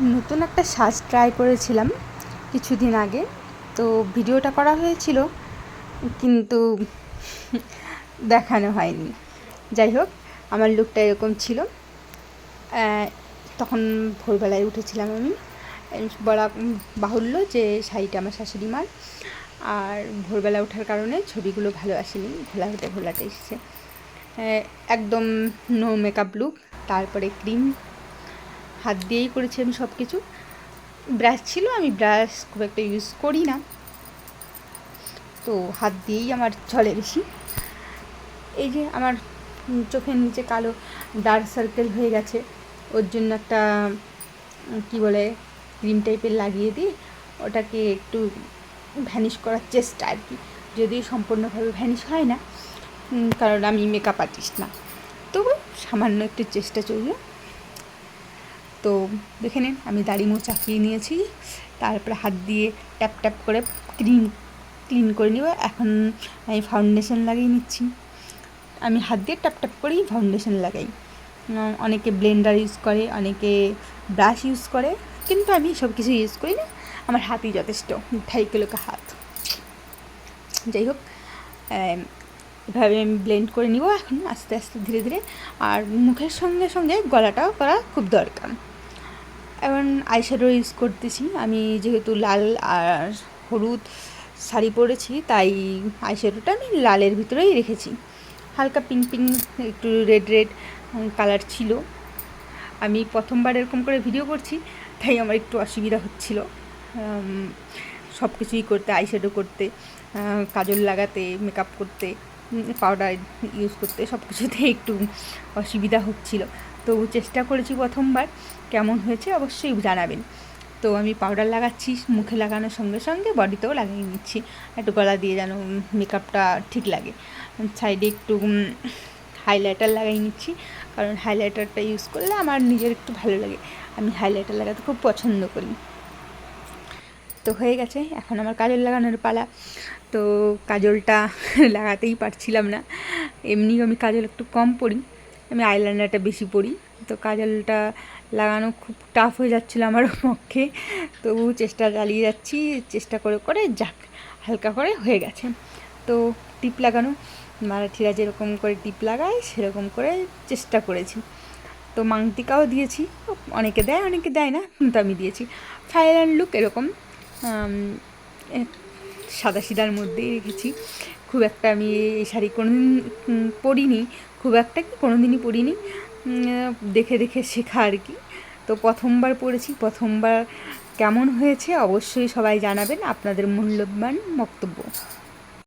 নতুন একটা সাজ ট্রাই করেছিলাম কিছুদিন আগে। তো ভিডিওটা করা হয়েছিল, কিন্তু দেখানো হয়নি। যাই হোক, আমার লুকটা এরকম ছিল। তখন ভোরবেলায় উঠেছিলাম আমি। বলা বাহুল্য যে শাড়িটা আমার শাশুড়ি মার। আর ভোরবেলা ওঠার কারণে ছবিগুলো ভালো আসেনি, ঘোলা হতে ঘোলাটে এসেছে। একদম নো মেকআপ লুক তারপরে ক্রিম হাত দিয়েই করেছি আমি সব কিছু ব্রাশ ছিল, আমি ব্রাশ খুব একটা ইউজ করি না। তো হাত দিয়েই আমার চলে বেশি। এই যে আমার চোখের নিচে কালো ডার্ক সার্কেল হয়ে গেছে, ওর জন্য একটা কি বলে ক্রিম টাইপের লাগিয়ে দিই ওটাকে একটু ভ্যানিশ করার চেষ্টা আর কি। যদিও সম্পূর্ণভাবে ভ্যানিশ হয় না কারণ আমি মেকআপ আর্টিস্ট না। তবু সামান্য একটু চেষ্টা চলল। তো দেখে নিন, আমি দাড়ি মুখ চাপিয়ে নিয়েছি, তারপরে হাত দিয়ে ট্যাপ ট্যাপ করে ক্লিন ক্লিন করে নিব। এখন আমি ফাউন্ডেশন লাগিয়ে নিচ্ছি। আমি হাত দিয়ে ট্যাপ ট্যাপ করেই ফাউন্ডেশন লাগাই। অনেকে ব্লেন্ডার ইউজ করে, অনেকে ব্রাশ ইউজ করে, কিন্তু আমি সব কিছু ইউজ করি না। আমার হাতই যথেষ্ট ঢাই কিলোকে হাত। যাই হোক এভাবে আমি ব্লেন্ড করে নিব এখন, আস্তে আস্তে ধীরে ধীরে। আর মুখের সঙ্গে সঙ্গে গলাটাও করা খুব দরকার। এখন আইশ্যাডো ইউজ করতেছি। আমি যেহেতু লাল আর হলুদ শাড়ি পরেছি, তাই আইশ্যাডোটা আমি লালের ভিতরেই রেখেছি। হালকা পিঙ্ক পিঙ্ক একটু রেড রেড কালার ছিল। আমি প্রথমবার এরকম করে ভিডিও করছি, তাই আমার একটু অসুবিধা হচ্ছিল। সব কিছুই করতে আইশ্যাডো করতে কাজল লাগাতে মেকআপ করতে। পাউডার ইউজ করতে সব কিছুতে একটু অসুবিধা হচ্ছিল। তো চেষ্টা করেছি প্রথমবার, কেমন হয়েছে অবশ্যই জানাবেন। তো আমি পাউডার লাগাচ্ছি, মুখে লাগানোর সঙ্গে সঙ্গে বডিতেও লাগিয়ে নিচ্ছি। একটু গলা দিয়ে যেন মেকআপটা ঠিক লাগে। সাইডে একটু হাইলাইটার লাগাই নিচ্ছি। কারণ হাইলাইটারটা ইউজ করলে আমার নিজের একটু ভালো লাগে। আমি হাইলাইটার লাগাতে খুব পছন্দ করি। তো হয়ে গেছে। এখন আমার কাজল লাগানোর পালা। তো কাজলটা লাগাতেই পারছিলাম না। এমনি আমি কাজল একটু কম পরি আমি আইলাইনারটা বেশি পরি তো কাজলটা লাগানো খুব টাফ হয়ে যাচ্ছিল আমার পক্ষে। তবু চেষ্টা চালিয়ে যাচ্ছি। চেষ্টা করে করে যাক। হালকা করে হয়ে গেছে। তো টিপ লাগানো। মারাঠিরা যেরকম করে টিপ লাগায়, সেরকম করে চেষ্টা করেছি। তো মাংটিকাও দিয়েছি। অনেকে দেয় অনেকে দেয় না। কিন্তু আমি দিয়েছি। থাইল্যান্ড লুক এরকম। সাদা সিদার মধ্যেই রেখেছি। খুব একটা আমি এই শাড়ি কোনো দিন পরিনি। খুব একটা কি কোনো দিনই পরিনি দেখে দেখে শেখা আর কি। তো প্রথমবার পড়েছি প্রথমবার কেমন হয়েছে অবশ্যই সবাই জানাবেন। আপনাদের মূল্যবান বক্তব্য।